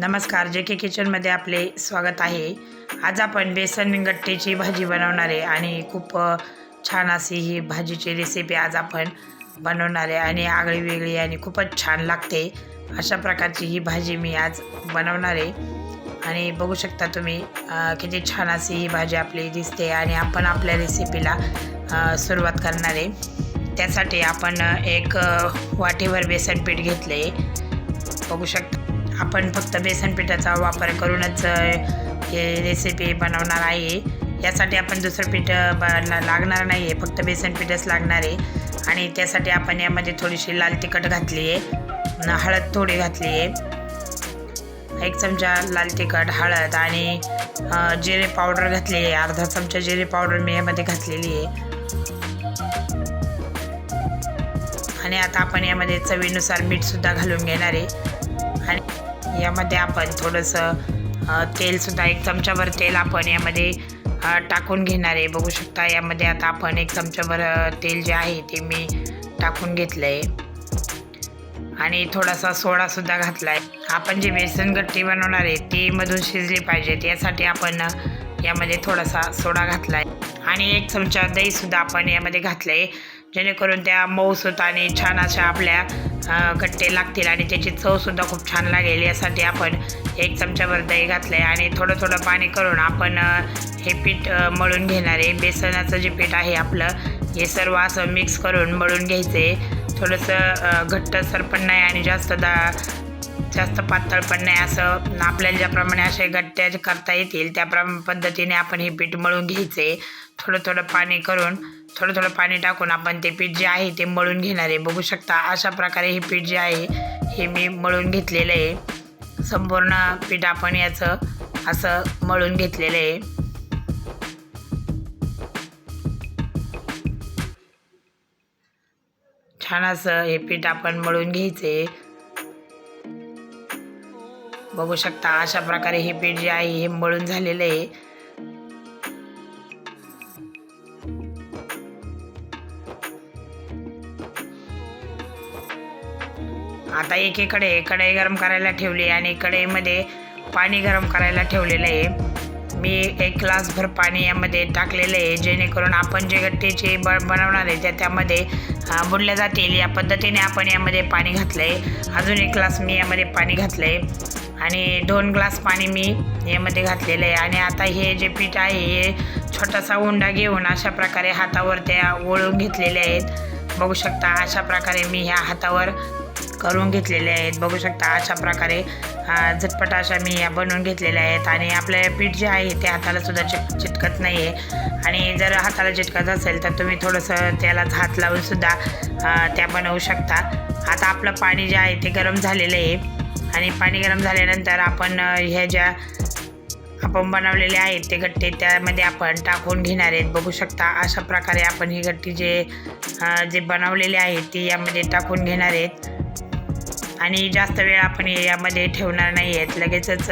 नमस्कार जे के किचनमध्ये आपले स्वागत आहे. आज आपण बेसन गट्टेची भाजी बनवणार आहे आणि खूप छान अशी ही भाजीची रेसिपी आज आपण बनवणार आहे आणि आगळी वेगळी आणि खूपच छान लागते. अशा प्रकारची ही भाजी मी आज बनवणार आहे. आणि बघू शकता तुम्ही किती छान अशी ही भाजी आपली दिसते आणि आपण आपल्या रेसिपीला सुरुवात करणार आहे. त्यासाठी आपण एक अ, वाटीभर बेसन पीठ घेतले. बघू शकता आपण फक्त बेसन पिठाचा वापर करूनच हे रेसिपी बनवणार आहे. यासाठी आपण दुसरं पीठ ब- ला- लागणार नाही आहे फक्त बेसन पीठच लागणार आहे. आणि त्यासाठी आपण यामध्ये थोडीशी लाल तिखट घातली आहे हळद थोडी घातली आहे एक चमचा लाल तिखट हळद आणि जिरे पावडर घातली आहे अर्धा चमचा जिरे पावडर मी यामध्ये घातलेली आहे आणि आता आपण यामध्ये चवीनुसार मीठसुद्धा घालून घेणार आहे. आणि यामध्ये आपण थोडंसं तेलसुद्धा एक चमचाभर तेल आपण यामध्ये टाकून घेणार आहे. बघू शकता यामध्ये आता आपण एक चमचाभर तेल जे आहे ते मी टाकून घेतलं आहे आणि थोडासा सोडासुद्धा घातला आहे आपण जे बेसन गट्टी बनवणार आहे ती मधून शिजली पाहिजेत. यासाठी आपण यामध्ये थोडासा सोडा घातला आहे आणि एक चमचा दहीसुद्धा आपण यामध्ये घातलं आहे जेणेकरून त्या मऊसूत आणि छान अशा आपल्या अ, गट्टे लागतील आणि त्याची चवसुद्धा खूप छान लागेल यासाठी आपण एक चमचाभर दही घातलं आहे आणि थोडं थोडं पाणी करून आपण हे पीठ मळून घेणार आहे. बेसनाचं जे पीठ आहे आपलं हे सर्व असं मिक्स करून मळून घ्यायचं आहे थोडंसं घट्टसर पण नाही आणि जास्त दा जास्त पातळ पण नाही. असं आपल्याला ज्याप्रमाणे असे गट्ट्या जे करता येतील त्या पद्धतीने आपण हे पीठ मळून घ्यायचं आहे थोडं थोडं पाणी करून थोडं थोडं पाणी टाकून आपण ते पीठ जे आहे ते मळून घेणार आहे. बघू शकता अशा प्रकारे हे पीठ जे आहे हे मी मळून घेतलेलं आहे. संपूर्ण पीठ आपण याचं असं मळून घेतलेलं आहे. छान असं हे पीठ आपण मळून घ्यायचे बघू शकता अशा प्रकारे हे पीठ जे आहे हे मळून झालेलं आहे. आता एकीकडे कढई गरम करायला ठेवली आणि कढईमध्ये पाणी गरम करायला ठेवलेलं आहे. मी एक ग्लासभर पाणी यामध्ये टाकलेलं आहे जेणेकरून आपण जे गट्टीचे ब बनवणार आहे त्या त्यामध्ये बुडल्या जातील. या पद्धतीने आपण यामध्ये पाणी घातलं आहे अजून एक ग्लास मी यामध्ये पाणी घातलं आहे आणि दोन ग्लास पाणी मी यामध्ये घातलेलं आहे. आणि आता हे जे पीठ आहे हे छोटासा उंडा घेऊन अशा प्रकारे हातावर त्या ओळून घेतलेले आहेत. बघू शकता अशा प्रकारे मी ह्या हातावर करून घेतलेले आहेत. बघू शकता अशा प्रकारे झटपट अशा मी या बनवून घेतलेल्या आहेत. आणि आपलं पीठ जे आहे ते हाताला सुद्धा चिट चिटकत नाही आहे आणि जर हाताला चिटकत असेल तर तुम्ही थोडंसं त्याला हात लावून सुद्धा त्या बनवू शकता. आता आपलं पाणी जे आहे ते गरम झालेलं आहे. आणि पाणी गरम झाल्यानंतर आपण ह्या ज्या आपण बनवलेले आहेत ते गट्टे त्यामध्ये आपण टाकून घेणार आहेत. बघू शकता अशा प्रकारे आपण ही गट्टी जे जे बनवलेले आहेत ती यामध्ये टाकून घेणार आहेत. आणि जास्त वेळ आपण यामध्ये ठेवणार नाही आहेत लगेचच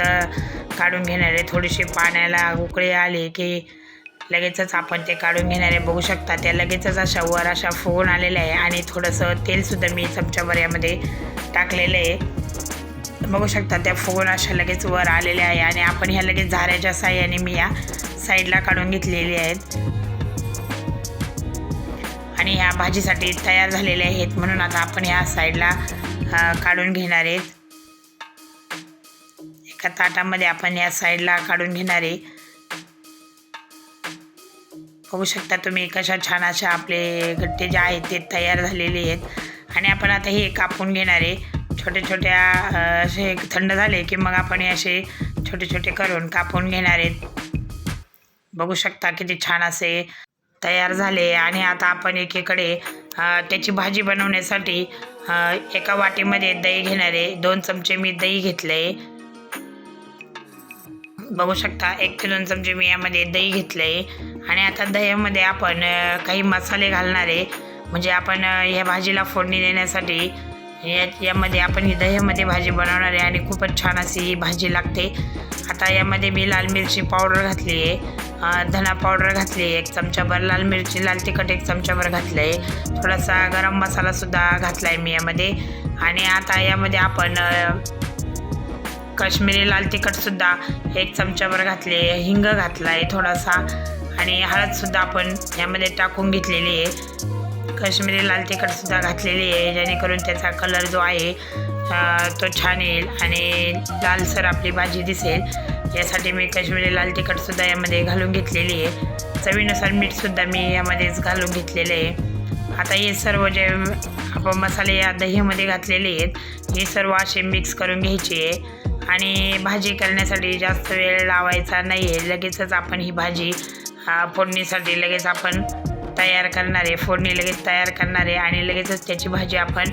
काढून घेणार आहे थोडीशी पाण्याला उकळी आली की लगेचच आपण ते काढून घेणार आहे बघू शकता. त्या लगेचच अशा वर अशा फुगून आलेल्या आहे आणि थोडंसं तेलसुद्धा मी चमच्यावर यामध्ये टाकलेलं आहे. बघू शकता त्या फुगून अशा लगेच वर आलेल्या आहे आणि आपण ह्या लगेच झाऱ्याच्या साह्याने मी या साईडला काढून घेतलेली आहेत. आणि ह्या भाजीसाठी तयार झालेले आहेत म्हणून आता आपण ह्या साईडला काढून घेणार आहेत. एका ताटामध्ये आपण या साईडला काढून घेणार आहे. बघू शकता तुम्ही कशा छान अशा आपले गट्टे जे आहेत ते तयार झालेले आहेत. आणि आपण आता हे कापून घेणार आहे. छोट्या छोट्या असे थंड झाले की मग आपण हे असे छोटे छोटे करून कापून घेणार आहेत. बघू शकता किती छान असे तयार झाले. आणि आता आपण एकीकडे त्याची भाजी बनवण्यासाठी एका वाटीमध्ये दही घेणार आहे दोन चमचे मी दही घेतलं. आहे बघू शकता एक ते दोन चमचे मी यामध्ये दही घेतलं. आहे आणि आता दह्यामध्ये आपण काही मसाले घालणार आहे म्हणजे आपण ह्या भाजीला फोडणी देण्यासाठी या यामध्ये आपण ही दह्यामध्ये भाजी बनवणार आहे आणि खूपच छान अशी ही भाजी लागते. आता यामध्ये मी लाल मिरची पावडर घातली आहे. धना पावडर घातली आहे एक चमचाभर. लाल मिरची लाल तिखट एक चमचाभर घातलं आहे थोडासा गरम मसालासुद्धा घातला आहे मी यामध्ये. आणि आता यामध्ये आपण काश्मीरी लाल तिखटसुद्धा एक चमचाभर घातले हिंग घातला आहे थोडासा. आणि हळदसुद्धा आपण यामध्ये टाकून घेतलेली आहे. काश्मिरी लाल तिखटसुद्धा घातलेली आहे जेणेकरून त्याचा कलर जो आहे तो छान येईल आणि लालसर आपली भाजी दिसेल. यासाठी मी काश्मिरी लाल तिखटसुद्धा यामध्ये घालून घेतलेली आहे. चवीनुसार मीठसुद्धा मी यामध्येच घालून घेतलेले आहे. आता हे सर्व जे आपण मसाले या दहीमध्ये घातलेले आहेत हे सर्व असे मिक्स करून घ्यायचे आहे. आणि भाजी करण्यासाठी जास्त वेळ लावायचा नाही आहे लगेचच आपण ही भाजी फोडणीसाठी लगेच आपण तयार करणार आहे फोडणी लगेच तयार करणार आहे आणि लगेचच त्याची भाजी आपण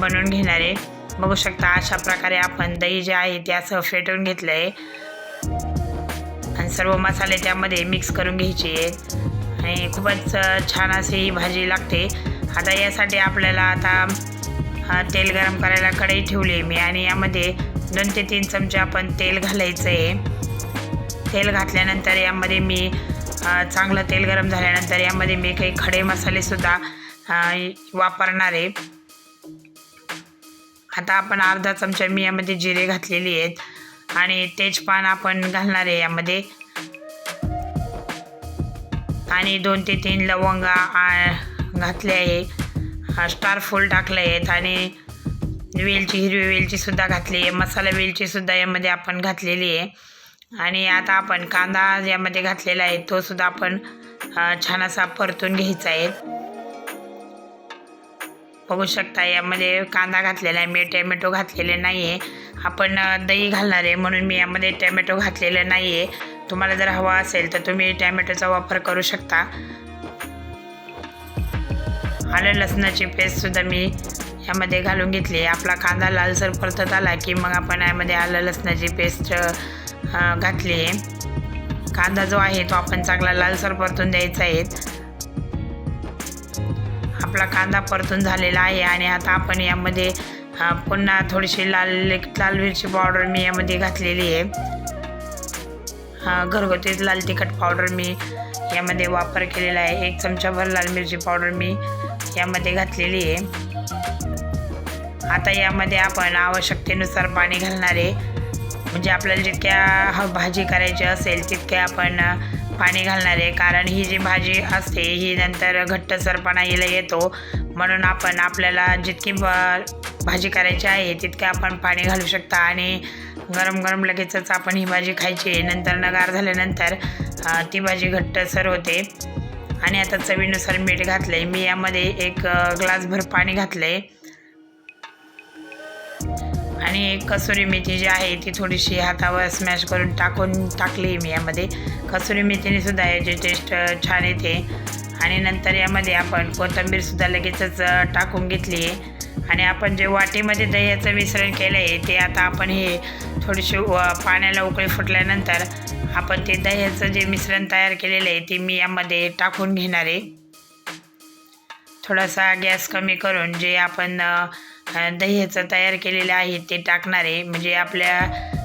बनवून घेणार. आहे बघू शकता अशा प्रकारे आपण दही जे आहे ते असं फेटून घेतलं आहे आणि सर्व मसाले त्यामध्ये मिक्स करून घ्यायचे. आहेत आणि खूपच छान अशी ही भाजी लागते. आता यासाठी आपल्याला आता तेल गरम करायला कढई ठेवली आहे मी आणि यामध्ये दोन ते तीन चमचे आपण तेल घालायचं आहे तेल घातल्यानंतर यामध्ये मी चांगलं तेल गरम झाल्यानंतर यामध्ये मी काही खडे मसालेसुद्धा वापरणार आहे. आता आपण अर्धा चमचा मी यामध्ये जिरे घातलेली आहेत आणि तेजपान आपण घालणार आहे यामध्ये. आणि दोन ते तीन लवंगा घातले आहे. स्टार फूल टाकले आहेत आणि वेलची हिरवी वेलचीसुद्धा घातली आहे. मसाला वेलचीसुद्धा यामध्ये आपण घातलेली आहे. आणि आता आपण कांदा यामध्ये घातलेला आहे तो सुद्धा आपण छान असा परतून घ्यायचा आहे. बघू शकता यामध्ये कांदा घातलेला आहे मी टॅमॅटो घातलेले नाही आहे आपण दही घालणार आहे म्हणून मी यामध्ये टॅमॅटो घातलेलं नाही आहे तुम्हाला जर हवा असेल तर तुम्ही टॅमॅटोचा वापर करू शकता. आलं लसणाची पेस्टसुद्धा मी यामध्ये घालून घेतली आहे. आपला कांदा लालसर परतत आला की मग आपण यामध्ये आलं लसणाची पेस्ट घातली. आहे कांदा जो आहे तो आपण चांगला लालसर परतून द्यायचा आहे. आपला कांदा परतून झालेला आहे आणि आता आपण यामध्ये पुन्हा थोडीशी लाल लाल मिरची पावडर मी यामध्ये घातलेली आहे. घरगुती लाल तिखट पावडर मी यामध्ये वापर केलेला आहे. एक चमचाभर लाल मिरची पावडर मी यामध्ये घातलेली आहे. आता यामध्ये आपण आवश्यकतेनुसार पाणी घालणार आहे. म्हणजे आपल्याला जितक्या ह- भाजी करायची असेल तितके आपण पाणी घालणार आहे. कारण ही जी भाजी असते ही नंतर घट्टसरपणा हिला येतो. म्हणून आपण आपल्याला जितकी ब- भाजी करायची आहे तितके आपण पाणी घालू शकता. आणि गरम गरम लगेचच आपण ही भाजी खायची आहे. नंतर नगार झाल्यानंतर ती भाजी घट्टसर होते आणि आता चवीनुसार मीठ घातलं आहे मी यामध्ये एक ग्लासभर पाणी घातलं आहे आणि कसुरी मेथी जी आहे ती थोडीशी हातावर स्मॅश करून टाकून टाकली मी यामध्ये. कसुरी मेथीने सुद्धा याची टेस्ट छान येते. आणि नंतर यामध्ये आपण कोथंबीरसुद्धा लगेचच टाकून घेतली आहे. आणि आपण जे वाटीमध्ये दह्याचं मिश्रण केलं आहे ते आता आपण हे थोडीशी पाण्याला उकळी फुटल्यानंतर आपण ते दह्याचं जे मिश्रण तयार केलेलं आहे ते मी यामध्ये टाकून घेणार आहे. थोडासा गॅस कमी करून जे आपण दह्याचं तयार केलेलं आहे ते टाकणार आहे. म्हणजे आपल्या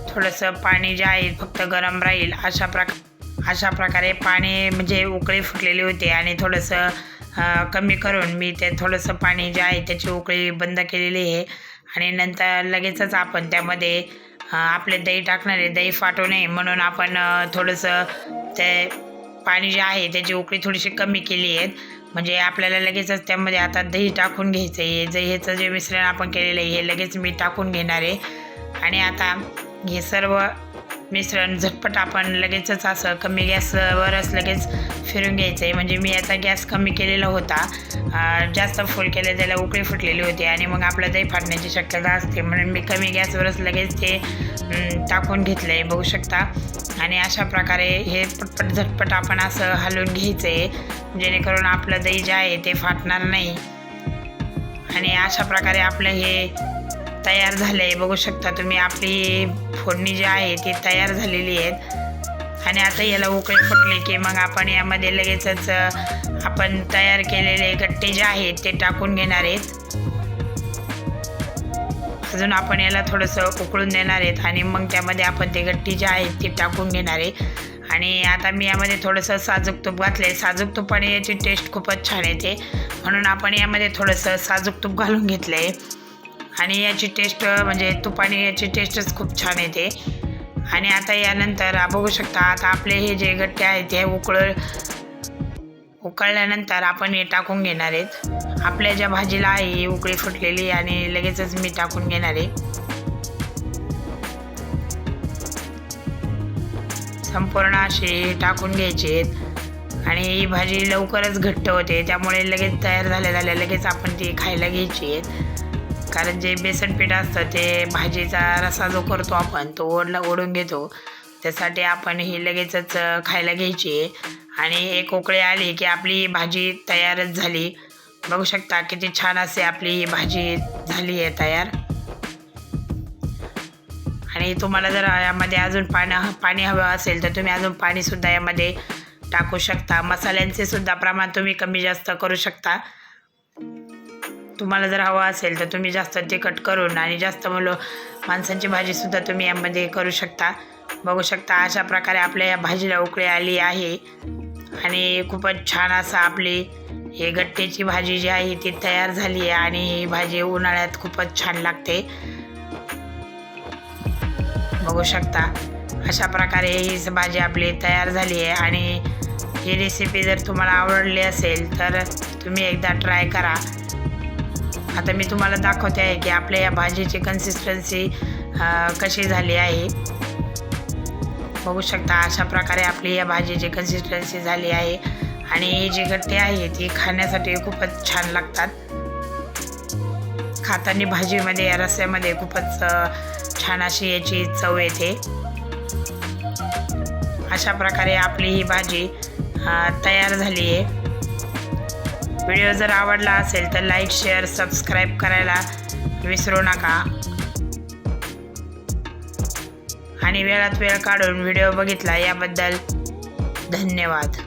थोडंसं पाणी जे आहे फक्त गरम राहील अशा प्रक अशा प्रकारे पाणी म्हणजे उकळी फुटलेली होती. आणि थोडंसं कमी करून मी ते थोडंसं पाणी जे आहे त्याची उकळी बंद केलेली आहे. आणि नंतर लगेचच आपण त्यामध्ये आपले दही टाकणारे दही फाटू नये म्हणून आपण थोडंसं ते पाणी जे आहे त्याची उकळी थोडीशी कमी केली आहे. म्हणजे आपल्याला लगेचच त्यामध्ये आता दही टाकून घ्यायचं आहे दहीचं जे मिश्रण आपण केलेलं आहे हे लगेच मी टाकून घेणार आहे. आणि आता हे सर्व मिश्रण झटपट आपण लगेचच असं कमी गॅसवरच लगेच फिरून घ्यायचं आहे म्हणजे मी याचा गॅस कमी केलेला होता. जास्त फुल केलं त्याला उकळी फुटलेली होती आणि मग आपलं दही फाटण्याची शक्यता असते. म्हणून मी कमी गॅसवरच लगेच ते टाकून घेतलं आहे बघू शकता. आणि अशा प्रकारे हे पटपट झटपट आपण असं हलवून घ्यायचं आहे जेणेकरून आपलं दही जे आहे ते फाटणार नाही. आणि अशा प्रकारे आपलं हे तयार झाले आहे बघू शकता तुम्ही आपली फोडणी जी आहे ती तयार झालेली आहेत. आणि आता याला उकळी फुटली की मग आपण यामध्ये लगेचच आपण तयार केलेले गट्टे जे आहेत ते टाकून घेणार आहेत. अजून आपण याला थोडंसं उकळून देणार आहेत आणि मग त्यामध्ये आपण ते गट्टी जे आहेत ती टाकून घेणार आहे आणि आता मी यामध्ये थोडंसं साजूक तूप घातलं आहे साजूक तुपाने याची टेस्ट खूपच छान येते. म्हणून आपण यामध्ये थोडंसं साजूक तूप घालून घेतलं आहे आणि याची टेस्ट म्हणजे तुपाने याची टेस्टच खूप छान येते. आणि आता यानंतर बघू शकता आता आपले हे जे गट्टे आहेत हे उकळ उकळल्यानंतर आपण हे टाकून घेणार आहेत. आपल्या ज्या भाजीला आहे ही उकळी फुटलेली आणि लगेचच मी टाकून घेणार आहे. संपूर्ण असे टाकून घ्यायचे आहेत. आणि ही भाजी लवकरच घट्ट होते त्यामुळे लगेच तयार झाल्या झाल्या लगेच आपण ती खायला घ्यायची आहेत. कारण जे बेसन पीठ असतं ते भाजीचा रसा जो करतो आपण तो ओढला ओढून घेतो. त्यासाठी आपण ही लगेचच खायला घ्यायची. आहे आणि एक उकळी आली की आपली भाजी तयारच झाली. बघू शकता किती छान असे आपली ही भाजी झाली आहे तयार. आणि तुम्हाला जर यामध्ये अजून पाणी पाणी हवं असेल तर तुम्ही अजून पाणीसुद्धा यामध्ये टाकू शकता. मसाल्यांचे सुद्धा प्रमाण तुम्ही कमी जास्त करू शकता. तुम्हाला जर हवं असेल तर तुम्ही जास्त तिखट करून आणि जास्त मुलं माणसांची भाजीसुद्धा तुम्ही यामध्ये करू शकता. बघू शकता अशा प्रकारे आपल्या या भाजीला उकळी आली आहे. आणि खूपच छान असं आपली हे गट्टेची भाजी जी आहे ती तयार झाली आहे आणि ही भाजी उन्हाळ्यात खूपच छान लागते. बघू शकता अशा प्रकारे ही भाजी आपली तयार झाली आहे आणि ही रेसिपी जर तुम्हाला आवडली असेल तर तुम्ही एकदा ट्राय करा. आता मी तुम्हाला दाखवते आहे की आपल्या या भाजीची कन्सिस्टन्सी कशी झाली आहे. बघू शकता अशा प्रकारे आपली या भाजीची कन्सिस्टन्सी झाली आहे. आणि ही जी गट्टे आहे ती खाण्यासाठी खूपच छान लागतात. खातानी भाजीमध्ये या रस्स्यामध्ये खूपच छान अशी याची चव येते. अशा प्रकारे आपली ही भाजी तयार झाली आहे. व्हिडिओ जर आवडला असेल तर लाईक शेअर सबस्क्राईब करायला विसरू नका. आणि वेळात वेळ काढून व्हिडिओ बघितला याबद्दल धन्यवाद.